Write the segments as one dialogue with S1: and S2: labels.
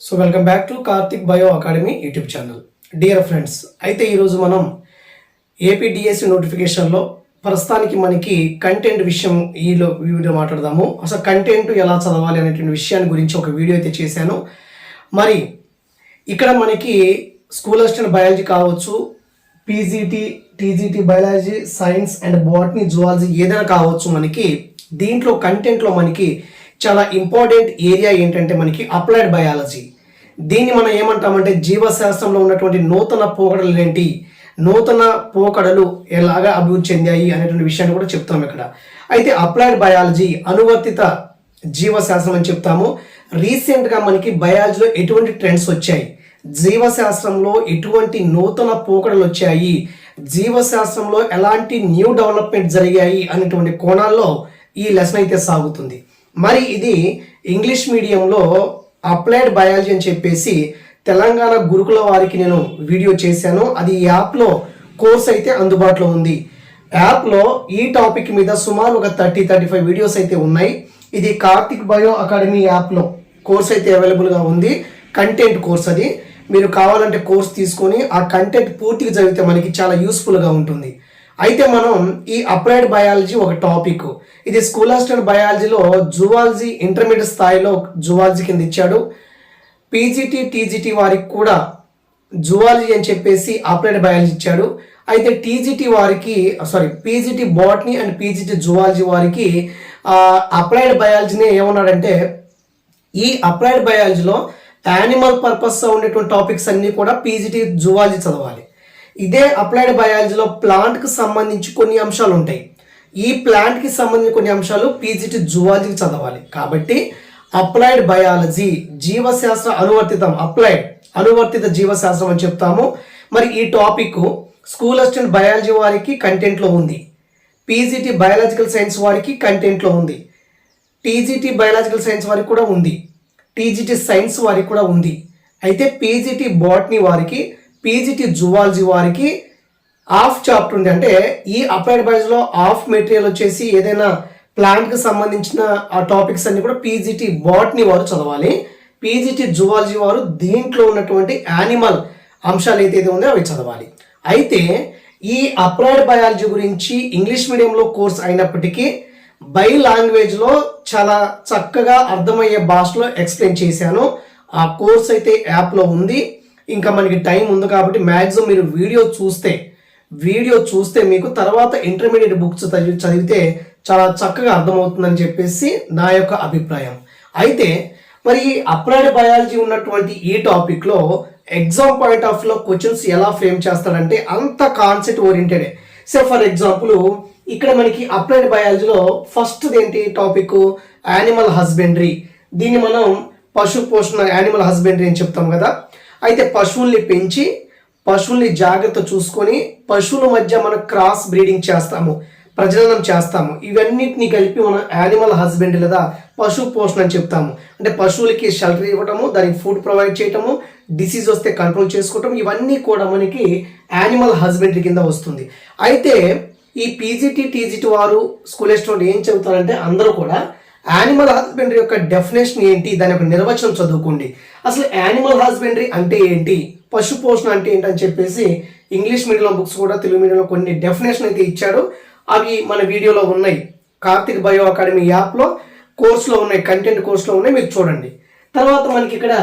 S1: So welcome back to Karthik bio academy YouTube channel. Dear friends అయితే ఈరోజు మనం APDSC నోటిఫికేషన్లో ప్రస్తుతానికి మనకి కంటెంట్ విషయం ఈలో వీడియో మాట్లాడదాము. అసలు కంటెంట్ ఎలా చదవాలి అనేటువంటి విషయాన్ని గురించి ఒక వీడియో అయితే చేశాను. మరి ఇక్కడ మనకి స్కూల్ అసిస్టెంట్ బయాలజీ కావచ్చు PGT TGT biology science and botany zoology ఏదైనా కావచ్చు మనకి దీంట్లో కంటెంట్లో మనకి చాలా ఇంపార్టెంట్ ఏరియా ఏంటంటే మనకి అప్లైడ్ బయాలజీ దీన్ని మనం ఏమంటామంటే జీవశాస్త్రంలో ఉన్నటువంటి నూతన పోకడలు ఏంటి? నూతన పోకడలు ఎలాగా అభివృద్ధి చెందాయి అనేటువంటి విషయాన్ని కూడా చెప్తాం ఇక్కడ. అయితే అప్లైడ్ బయాలజీ అనువర్తిత జీవశాస్త్రం అని చెప్తాము. రీసెంట్గా మనకి బయాలజీలో ఎటువంటి ట్రెండ్స్ వచ్చాయి? జీవశాస్త్రంలో ఎటువంటి నూతన పోకడలు వచ్చాయి? జీవశాస్త్రంలో ఎలాంటి న్యూ డెవలప్మెంట్ జరిగాయి అనేటువంటి కోణాల్లో ఈ లెసన్ అయితే సాగుతుంది. మరి ఇది ఇంగ్లీష్ మీడియంలో అప్లైడ్ బయాలజీ అని చెప్పేసి తెలంగాణ గురుకుల వారికి నేను వీడియో చేశాను. అది ఈ యాప్లో కోర్స్ అయితే అందుబాటులో ఉంది. యాప్లో ఈ టాపిక్ మీద సుమారు ఒక థర్టీ థర్టీ ఫైవ్ వీడియోస్ అయితే ఉన్నాయి. ఇది కార్తిక్ బయో అకాడమీ యాప్లో కోర్స్ అయితే అవైలబుల్గా ఉంది. కంటెంట్ కోర్స్ అది. మీరు కావాలంటే కోర్స్ తీసుకొని ఆ కంటెంట్ పూర్తిగా చదివితే మనకి చాలా యూస్ఫుల్గా ఉంటుంది. అయితే మనం ఈ అప్లైడ్ బయాలజీ ఒక టాపిక్. ఇది స్కూల్ అసిస్టెంట్ బయాలజీలో జువాలజీ ఇంటర్మీడియట్ స్థాయిలో జువాలజీ కింద ఇచ్చాడు. పీజీటీ టీజీటీ వారికి కూడా జువాలజీ అని చెప్పేసి అప్లైడ్ బయాలజీ ఇచ్చాడు. అయితే టీజీటీ వారికి sorry PGT botany and PGT zoology వారికి అప్లైడ్ బయాలజీని ఏమన్నాడంటే ఈ అప్లైడ్ బయాలజీలో యానిమల్ పర్పస్ ఉండేటువంటి టాపిక్స్ అన్నీ కూడా పీజీటీ జువాలజీ చదవాలి. ఇదే అప్లైడ్ బయాలజీలో ప్లాంట్కి సంబంధించి కొన్ని అంశాలు ఉంటాయి ఈ ప్లాంట్కి సంబంధించిన కొన్ని అంశాలు పీజీటీ జువాలజీకి చదవాలి. కాబట్టి అప్లైడ్ బయాలజీ జీవశాస్త్ర అనువర్తితం అప్లైడ్ అనువర్తిత జీవశాస్త్రం అని చెప్తాము. మరి ఈ టాపిక్ స్కూల్ అసిస్టెంట్ బయాలజీ వారికి కంటెంట్లో ఉంది. పీజీటీ బయాలజికల్ సైన్స్ వారికి కంటెంట్లో ఉంది. టీజీటీ బయాలజికల్ సైన్స్ వారికి కూడా ఉంది. టీజీటీ సైన్స్ వారికి కూడా ఉంది. అయితే పీజీటీ బాటనీ వారికి పీజీటీ జువాలజీ వారికి ఆఫ్ చాప్టర్ ఉంది. అంటే ఈ అప్లైడ్ బయాలజీలో ఆఫ్ మెటీరియల్ వచ్చేసి ఏదైనా ప్లాంట్కి సంబంధించిన ఆ టాపిక్స్ అన్ని కూడా పీజీటీ బాట్ని వారు చదవాలి. పీజీటీ జువాలజీ వారు దీంట్లో ఉన్నటువంటి యానిమల్ అంశాలు ఏదైతే ఉందో అవి చదవాలి. అయితే ఈ అప్లైడ్ బయాలజీ గురించి ఇంగ్లీష్ మీడియంలో కోర్స్ అయినప్పటికీ బై లాంగ్వేజ్లో చాలా చక్కగా అర్థమయ్యే భాషలో ఎక్స్ప్లెయిన్ చేశాను. ఆ కోర్స్ అయితే యాప్లో ఉంది. ఇంకా మనకి టైం ఉంది కాబట్టి మ్యాక్సిమం మీరు వీడియో చూస్తే వీడియో చూస్తే మీకు తర్వాత ఇంటర్మీడియట్ బుక్స్ చదివి చదివితే చాలా చక్కగా అర్థమవుతుందని చెప్పేసి నా యొక్క అభిప్రాయం. అయితే మరి అప్లైడ్ బయాలజీ ఉన్నటువంటి ఈ టాపిక్లో ఎగ్జామ్ పాయింట్ ఆఫ్లో క్వశ్చన్స్ ఎలా ఫ్రేమ్ చేస్తాడంటే అంత concept oriented. So for example ఇక్కడ మనకి అప్లైడ్ బయాలజీలో ఫస్ట్ ఏంటి టాపిక్? Animal husbandry. దీన్ని మనం పశు పోషణ యానిమల్ హస్బెండరీ అని చెప్తాం కదా. అయితే పశువుల్ని పెంచి పశువుల్ని జాగ్రత్త చూసుకొని పశువుల మధ్య మనం క్రాస్ బ్రీడింగ్ చేస్తాము ప్రజననం చేస్తాము. ఇవన్నిటిని కలిపి మనం యానిమల్ హస్బెండ్ లేదా పశు పోషణ అని చెప్తాము. అంటే పశువులకి షెల్టర్ ఇవ్వటము దానికి ఫుడ్ ప్రొవైడ్ చేయటము డిసీజ్ వస్తే కంట్రోల్ చేసుకోవటం ఇవన్నీ కూడా మనకి యానిమల్ హస్బెండరీ కింద వస్తుంది. అయితే ఈ పీజీటీ టీజీటీ వారు స్కూల్ స్టూడెంట్ ఏం చెబుతారంటే అందరూ కూడా యానిమల్ హస్బెండరీ యొక్క డెఫినేషన్ ఏంటి? దాని యొక్క నిర్వచనం చదువుకోండి. అసలు యానిమల్ హస్బెండరీ అంటే ఏంటి? పశు పోషణ అంటే ఏంటి అని చెప్పేసి ఇంగ్లీష్ మీడియంలో బుక్స్ కూడా తెలుగు మీడియంలో కొన్ని డెఫినేషన్ అయితే ఇచ్చాడు. అవి మన వీడియోలో ఉన్నాయి. కార్తిక్ బయో అకాడమీ యాప్లో కోర్సులో ఉన్నాయి కంటెంట్ కోర్సులో ఉన్నాయి మీరు చూడండి. తర్వాత మనకి ఇక్కడ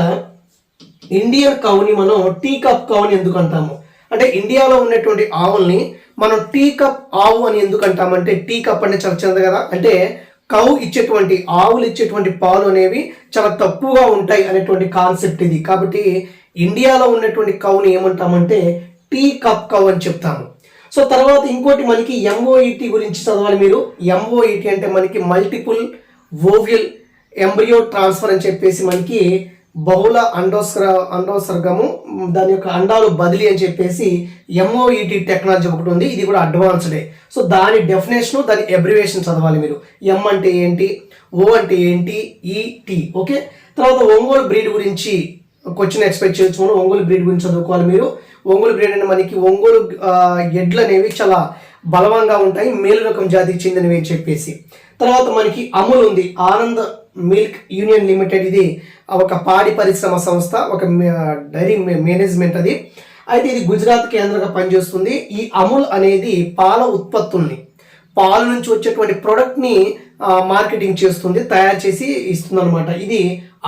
S1: ఇండియన్ కౌని మనం టీ కప్ కౌని ఎందుకు అంటాము? అంటే ఇండియాలో ఉన్నటువంటి ఆవుల్ని మనం టీ కప్ ఆవు అని ఎందుకు అంటామంటే టీ కప్ అంటే చాలా చిన్నది కదా. అంటే కౌ ఇచ్చేటువంటి ఆవులు ఇచ్చేటువంటి పాలు అనేవి చాలా తక్కువగా ఉంటాయి అనేటువంటి కాన్సెప్ట్ ఇది. కాబట్టి ఇండియాలో ఉన్నటువంటి కౌని ఏమంటామంటే టీ కప్ కౌ అని చెప్తాము. సో తర్వాత ఇంకోటి మనకి ఎంఓఈటి గురించి చదవాలి మీరు. ఎంఓఈటి అంటే మనకి మల్టిపుల్ ఓవియల్ ఎంబ్రియో ట్రాన్స్ఫర్ అని చెప్పేసి మనకి బహుళ అండోస్ర అండోసర్గము దాని యొక్క అండాలు బదిలీ అని చెప్పేసి ఎంఓఈటి టెక్నాలజీ ఒకటి ఉంది. ఇది కూడా అడ్వాన్స్డే సో దాని డెఫినేషన్ దాని అబ్రివేషన్ చదవాలి మీరు. ఎం అంటే ఏంటి? ఓ అంటే ఏంటి? ఈటి ఓకే తర్వాత ఒంగోలు బ్రీడ్ గురించి క్వశ్చన్ ఎక్స్పెక్ట్ చేయొచ్చు మనం ఒంగోలు బ్రీడ్ గురించి చదువుకోవాలి మీరు. ఒంగోలు బ్రీడ్ అంటే మనకి ఒంగోలు ఎడ్లు అనేవి చాలా బలవంగా ఉంటాయి. మేలు రకం జాతికి చెందినవి అని చెప్పేసి. తర్వాత మనకి అమూల్ ఉంది. ఆనంద్ మిల్క్ యూనియన్ లిమిటెడ్ ఇది ఒక పాడి పరిశ్రమ సంస్థ ఒక డైరీ మేనేజ్మెంట్ అది. అయితే ఇది గుజరాత్ కేంద్రంగా పనిచేస్తుంది. ఈ అమూల్ అనేది పాల ఉత్పత్తుల్ని పాలు నుంచి వచ్చేటువంటి ప్రోడక్ట్ని మార్కెటింగ్ చేస్తుంది తయారు చేసి ఇస్తుంది అనమాట ఇది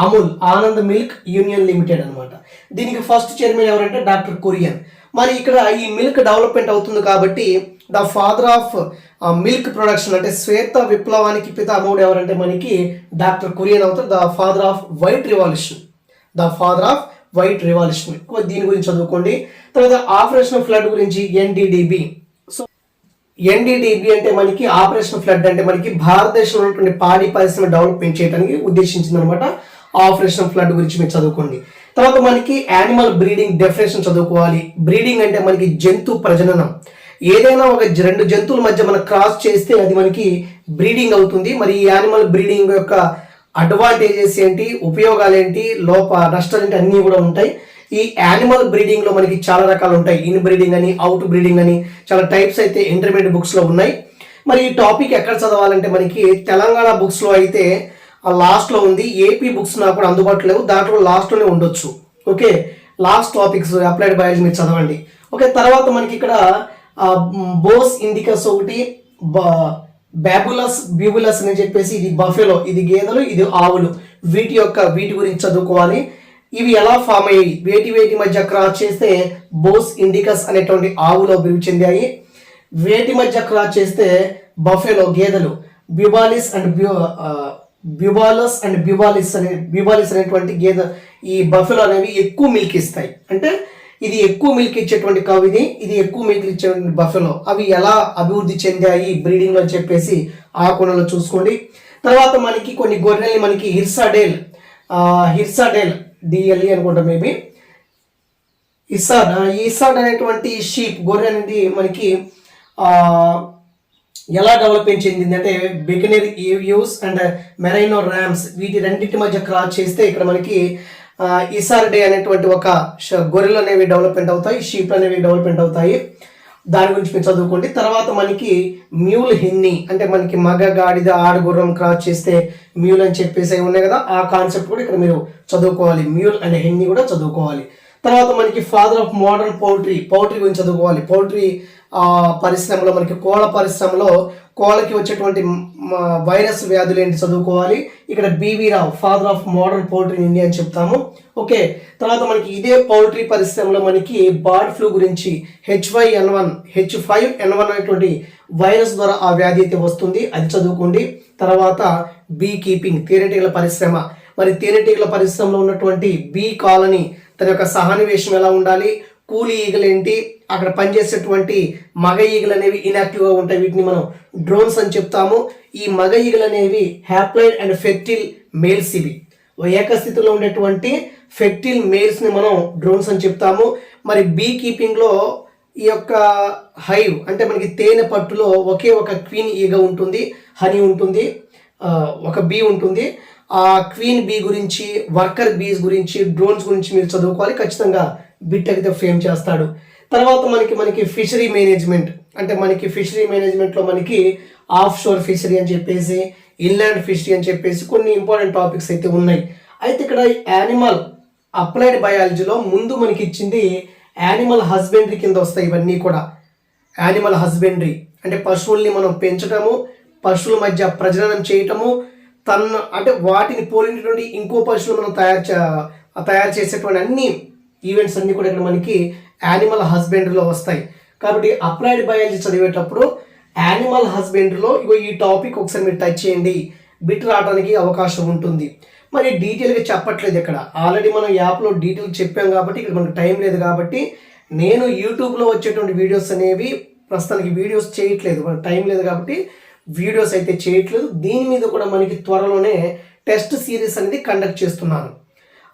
S1: Amul Anand milk union limited అనమాట దీనికి ఫస్ట్ చైర్మన్ ఎవరంటే డాక్టర్ కొరియన్. మరి ఇక్కడ ఈ మిల్క్ డెవలప్మెంట్ అవుతుంది కాబట్టి the father of milk production అంటే శ్వేత విప్లవానికి పితామహుడు ఎవరంటే మనకి డాక్టర్ కురియన్ అవుతారు the father of white revolution. The father of white revolution. దీని గురించి చదువుకోండి. తర్వాత ఆపరేషన్ ఫ్లడ్ గురించి ఎన్డీడీబీ. సో ఎన్డీడీబీ అంటే మనకి ఆపరేషన్ ఫ్లడ్ అంటే మనకి భారతదేశంలో ఉన్నటువంటి పాడి పరిశ్రమ డెవలప్మెంట్ చేయడానికి ఉద్దేశించింది అనమాట ఆపరేషన్ ఫ్లడ్ గురించి మీరు చదువుకోండి. తర్వాత మనకి యానిమల్ బ్రీడింగ్ డెఫినేషన్ చదువుకోవాలి. బ్రీడింగ్ అంటే మనకి జంతు ప్రజననం. ఏదైనా ఒక రెండు జంతువుల మధ్య మనం క్రాస్ చేస్తే అది మనకి బ్రీడింగ్ అవుతుంది. మరి ఈ యానిమల్ బ్రీడింగ్ యొక్క అడ్వాంటేజెస్ ఏంటి ఉపయోగాలు ఏంటి లోప నష్టాలు ఏంటి అన్నీ కూడా ఉంటాయి. ఈ యానిమల్ బ్రీడింగ్లో మనకి చాలా రకాలు ఉంటాయి. ఇన్ బ్రీడింగ్ అని అవుట్ బ్రీడింగ్ అని చాలా టైప్స్ అయితే ఇంటర్మీడియట్ బుక్స్లో ఉన్నాయి. మరి ఈ టాపిక్ ఎక్కడ చదవాలంటే మనకి తెలంగాణ బుక్స్లో అయితే ఆ లాస్ట్లో ఉంది. ఏపీ బుక్స్ నాకు కూడా అందుబాటులో లేవు. దాంట్లో లాస్ట్లోనే ఉండొచ్చు. Okay? Last topics applied biology మీరు చదవండి. ఓకే? తర్వాత మనకి ఇక్కడ బోస్ ఇండికస్ ఒకటి బ్యాబులస్ బ్యూబులస్ అని చెప్పేసి ఇది బఫెలో ఇది గేదెలు ఇది ఆవులు. వీటి యొక్క వీటి గురించి చదువుకోవాలి. ఇవి ఎలా ఫామ్ అయ్యాయి? వేటి వేటి మధ్య క్రాస్ చేస్తే బోస్ ఇండికస్ అనేటువంటి ఆవులు అభివృద్ధి చెందాయి. వేటి మధ్య క్రాస్ చేస్తే బఫెలో గేదెలు. బ్యుబాలిస్ అండ్ బ్యూ ఆ, అండ్ బ్యుబాలిస్ అనే బ్యుబాలిస్ అనేటువంటి గేదె ఈ బఫెలో అనేవి ఎక్కువ మిల్క్ ఇస్తాయి. అంటే ఇది ఎక్కువ మిల్క్ ఇచ్చేటువంటి కవ్ ఇది. ఇది ఎక్కువ మిల్క్ ఇచ్చేటువంటి బఫెలో అవి ఎలా అభివృద్ధి చెందాయి బ్రీడింగ్ అని చెప్పేసి ఆ కోణంలో చూసుకోండి. తర్వాత మనకి కొన్ని గొర్రెల్ని మనకి హిర్సాడేల్ హిర్సాడేల్ డిఎల్ఈ అనుకుంటా మేబీ. ఇసాడ్ ఇసాడ్ అనేటువంటి షీప్ గొర్రె అనేది మనకి ఎలా డెవలప్మెంట్ చెందింది అంటే Bikaner ewes and merino rams వీటి రెండింటి మధ్య క్రాస్ చేస్తే ఇక్కడ మనకి ఆ, డే అనేటువంటి ఒక ష- గొర్రెలు అనేవి డెవలప్మెంట్ అవుతాయి షీప్లు అనేవి డెవలప్మెంట్ అవుతాయి. దాని గురించి మీరు చదువుకోండి. తర్వాత మనకి మ్యూల్ హిన్ని అంటే మనకి మగ గాడిద ఆడగుర్రం క్రాస్ చేస్తే మ్యూల్ అని చెప్పేసి ఉన్నాయి కదా ఆ కాన్సెప్ట్ కూడా ఇక్కడ మీరు చదువుకోవాలి. మ్యూల్ అండ్ హిన్ని కూడా చదువుకోవాలి. తర్వాత మనకి father of modern poultry poultry గురించి చదువుకోవాలి. పౌల్ట్రీ పరిశ్రమలో మనకి కోళ్ళ పరిశ్రమలో కోళ్ళకి వచ్చేటువంటి వైరస్ వ్యాధులు ఏంటి చదువుకోవాలి. ఇక్కడ BV Rao father of modern poultry in India అని చెప్తాము. ఓకే తర్వాత మనకి ఇదే పౌల్ట్రీ పరిశ్రమలో మనకి బర్డ్ ఫ్లూ గురించి H Y N one H five N one అనేటువంటి వైరస్ ద్వారా ఆ వ్యాధి అయితే వస్తుంది అది చదువుకోండి. తర్వాత బీ కీపింగ్ తేనెటీగల పరిశ్రమ. మరి తేనెటీగల పరిశ్రమలో ఉన్నటువంటి బీ కాలనీ తన యొక్క సహానివేశం ఎలా ఉండాలి? కూలి ఈగలు ఏంటి? అక్కడ పనిచేసేటువంటి మగ ఈగలు అనేవి ఇన్యాక్టివ్గా ఉంటాయి. వీటిని మనం డ్రోన్స్ అని చెప్తాము. ఈ మగ ఈగలు అనేవి హ్యాప్లైడ్ అండ్ ఫెర్టిల్ మేల్స్ ఇవి. ఏకస్థితిలో ఉండేటువంటి ఫెర్టిల్ మేల్స్ని మనం డ్రోన్స్ అని చెప్తాము. మరి బీ కీపింగ్లో ఈ యొక్క హైవ్ అంటే మనకి తేనె పట్టులో ఒకే ఒక క్వీన్ ఈగ ఉంటుంది. హనీ ఉంటుంది. ఒక బీ ఉంటుంది. ఆ క్వీన్ బీ గురించి వర్కర్ బీస్ గురించి డ్రోన్స్ గురించి మీరు చదువుకోవాలి. ఖచ్చితంగా బిట్ అయితే ఫేమ్ చేస్తాడు. తర్వాత మనకి మనకి ఫిషరీ మేనేజ్మెంట్ అంటే మనకి ఫిషరీ మేనేజ్మెంట్లో మనకి ఆఫ్ షోర్ ఫిషరీ అని చెప్పేసి ఇన్లాండ్ ఫిషరీ అని చెప్పేసి కొన్ని ఇంపార్టెంట్ టాపిక్స్ అయితే ఉన్నాయి. అయితే ఇక్కడ యానిమల్ అప్లైడ్ బయాలజీలో ముందు మనకి ఇచ్చింది యానిమల్ హస్బెండరీ కింద వస్తాయి ఇవన్నీ కూడా. యానిమల్ హస్బెండరీ అంటే పశువుల్ని మనం పెంచటము పశువుల మధ్య ప్రజననం చేయటము తన అంటే వాటిని పోలినటువంటి ఇంకో పశువులు మనం తయారు చే- తయారు చేసేటువంటి అన్ని ఈవెంట్స్ అన్ని కూడా ఇక్కడ మనకి యానిమల్ హస్బెండరీలో వస్తాయి. కాబట్టి అప్లైడ్ బయాలజీ చదివేటప్పుడు యానిమల్ హస్బెండరీలో ఇగో ఈ టాపిక్ ఒకసారి మీరు టచ్ చేయండి. బిట్ రావడానికి అవకాశం ఉంటుంది. మరి డీటెయిల్గా చెప్పట్లేదు ఇక్కడ. ఆల్రెడీ మనం యాప్లో డీటెయిల్ చెప్పాం కాబట్టి ఇక్కడ మనకు టైం లేదు కాబట్టి నేను యూట్యూబ్లో వచ్చేటువంటి వీడియోస్ అనేవి ప్రస్తుతానికి వీడియోస్ చేయట్లేదు. మనకు టైం లేదు కాబట్టి వీడియోస్ అయితే చేయట్లేదు. దీని మీద కూడా మనకి త్వరలోనే టెస్ట్ సిరీస్ అనేది కండక్ట్ చేస్తున్నాను.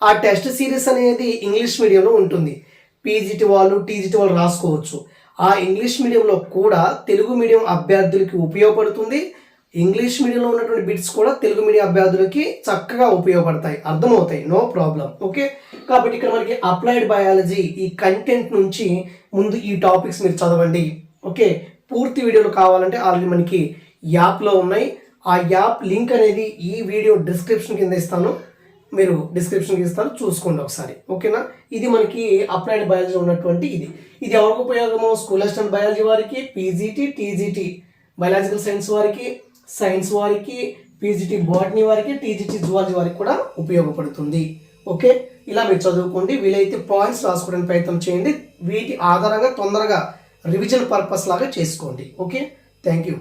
S1: ఆ టెస్ట్ సిరీస్ అనేది ఇంగ్లీష్ మీడియంలో ఉంటుంది. పీజీటీ వాళ్ళు టీజీటీ వాళ్ళు రాసుకోవచ్చు. ఆ ఇంగ్లీష్ మీడియంలో కూడా తెలుగు మీడియం అభ్యర్థులకి ఉపయోగపడుతుంది. ఇంగ్లీష్ మీడియంలో ఉన్నటువంటి బిట్స్ కూడా తెలుగు మీడియం అభ్యర్థులకి చక్కగా ఉపయోగపడతాయి. అర్థమవుతాయి. No problem. ఓకే? కాబట్టి ఇక్కడ మనకి అప్లైడ్ బయాలజీ ఈ కంటెంట్ నుంచి ముందు ఈ టాపిక్స్ మీరు చదవండి. ఓకే? పూర్తి వీడియోలు కావాలంటే ఆల్రెడీ మనకి యాప్లో ఉన్నాయి. ఆ యాప్ లింక్ అనేది ఈ వీడియో డిస్క్రిప్షన్ కింద ఇస్తాను. మీరు డిస్క్రిప్షన్కి ఇస్తారు చూసుకోండి ఒకసారి. ఓకేనా? ఇది మనకి అప్లైడ్ బయాలజీ ఉన్నటువంటి ఇది. ఇది ఎవరికి ఉపయోగమో? స్కూల్ అసిస్టెంట్ బయాలజీ వారికి పీజీటీ టీజీటీ బయాలజికల్ సైన్స్ వారికి సైన్స్ వారికి పీజీటీ బాటనీ వారికి టీజీటీ జువాలజీ వారికి కూడా ఉపయోగపడుతుంది. ఓకే? ఇలా మీరు చదువుకోండి. వీలైతే పాయింట్స్ రాసుకోవడానికి ప్రయత్నం చేయండి. వీటి ఆధారంగా తొందరగా రివిజన్ పర్పస్ లాగా చేసుకోండి. ఓకే? Thank you